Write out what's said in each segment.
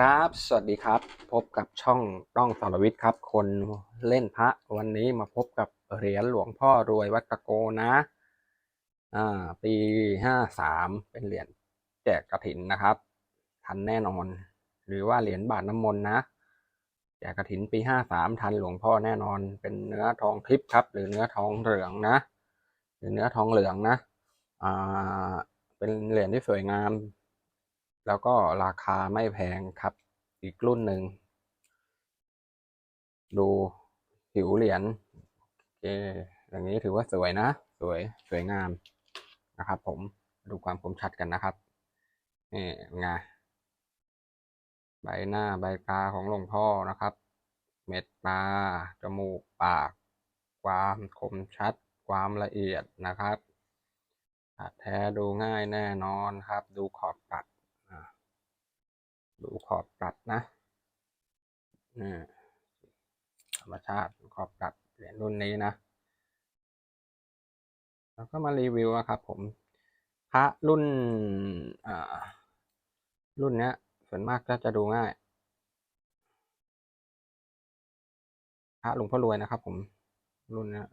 ครับ สวัสดีครับ พบกับช่องต้องสรวิทย์ครับ คนเล่นพระวันนี้มาพบกับเหรียญหลวงพ่อรวยวัดตะโกนะ อ่า ปีห้าสามเป็นเหรียญแจกกระถินนะครับ ทันแน่นอน หรือว่าเหรียญบาทน้ำมนต์นะ แจกกระถินปีห้าสามทันหลวงพ่อแน่นอน เป็นเนื้อทองทิพย์ครับ หรือเนื้อทองเหลืองนะ หรือเนื้อทองเหลืองนะ อ่า เป็นเหรียญที่สวยงาม แล้วก็ราคาไม่แพงครับ อีกรุ่นหนึ่ง ดูผิวเหรียญโอเคอย่างนี้ถือว่าสวยนะ สวยสวยงามนะครับ ผมดูความคมชัดกันนะครับนี่ไงใบหน้าใบตาของหลวงพ่อนะครับ เม็ดตาจมูกปาก ความคมชัด ความละเอียดนะครับแท้ดูง่ายแน่นอนครับ ดูขอบ ดูขอบตัดนะนี่ธรรมชาติขอบตัดเหรียญรุ่นนี้นะ แล้วก็มารีวิวนะครับผม พระรุ่นรุ่นเนี้ย ส่วนมากก็จะดูง่าย พระหลวงพ่อรวยนะครับผม รุ่นเนี้ย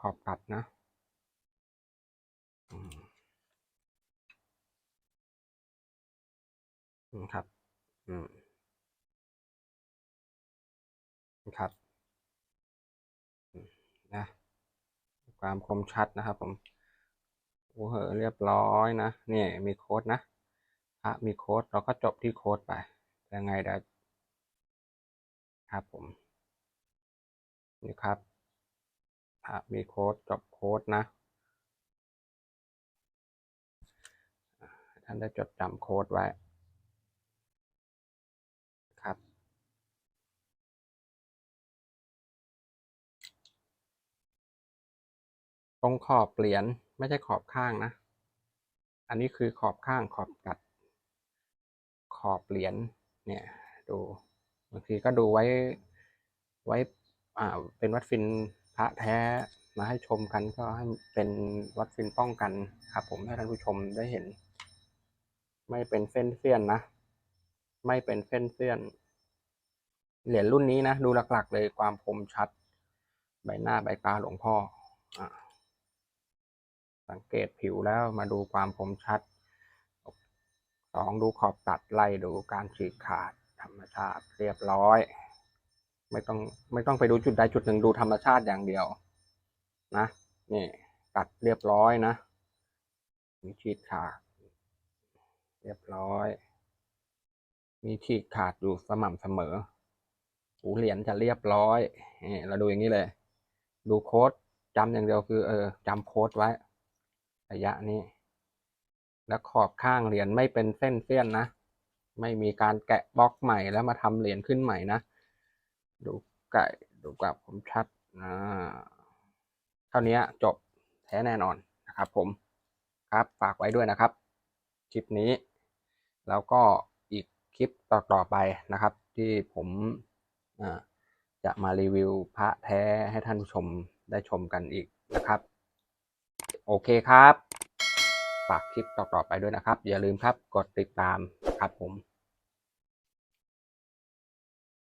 ขอบตัดนะอืม ครับ อืมครับอืมนะความคมชัดนะครับผมโอ้โหอเรียบร้อยนะนี่มีโค้ดนะพระมีโค้ดเราก็จบที่โค้ดไปยังไงได้ครับผมนี่ครับพระมีโค้ดจบโค้ดนะท่านได้จดจำโค้ดไว้ครับ ตรงขอบเหรียญไม่ใช่ขอบข้างนะ อันนี้คือขอบข้างขอบตัด ขอบเหรียญเนี่ยดูบางทีก็ดูไว้ไว้อ่าเป็นวัดฟินพระแท้มาให้ชมกันก็ให้เป็นวัดฟินป้องกันครับ ผมให้ท่านผู้ชมได้เห็น ไม่เป็นเส้นเสี้ยนนะ ไม่เป็นเส้นเสี้ยน เหรียญรุ่นนี้นะ ดูหลักๆ เลยความคมชัด ใบหน้าใบตาหลวงพ่ออ่า สังเกตผิวแล้วมาดูความคมชัดสองดูขอบตัดไล่ดูการฉีกขาดธรรมชาติเรียบร้อย ไม่ต้องไม่ต้องไปดูจุดใดจุดหนึ่งดูธรรมชาติอย่างเดียว นะนี่ตัดเรียบร้อยนะมีฉีกขาด เรียบร้อย มีฉีกขาดอยู่สม่ำเสมอหูเหรียญจะเรียบร้อยนี่เราดูอย่างนี้เลย ดูโค้ดจำอย่างเดียวคือ เออจำโค้ดไว้ ระยะนี้ แล้วขอบข้างเหรียญไม่เป็นเส้นเสี้ยนนะ ไม่มีการแกะบล็อกใหม่แล้วมาทำเหรียญขึ้นใหม่นะ ดูไก่ดูกับผมชัดนะเท่านี้จบแท้แน่นอนนะครับผมครับฝากไว้ด้วยนะครับ คลิปนี้ แล้วก็อีกคลิปต่อๆไปนะครับ ที่ผมจะมารีวิวพระแท้ให้ท่านผู้ชมได้ชมกันอีก โอเคครับ ฝากคลิปต่อๆไปด้วยนะครับ อย่าลืมครับ กดติดตามครับผม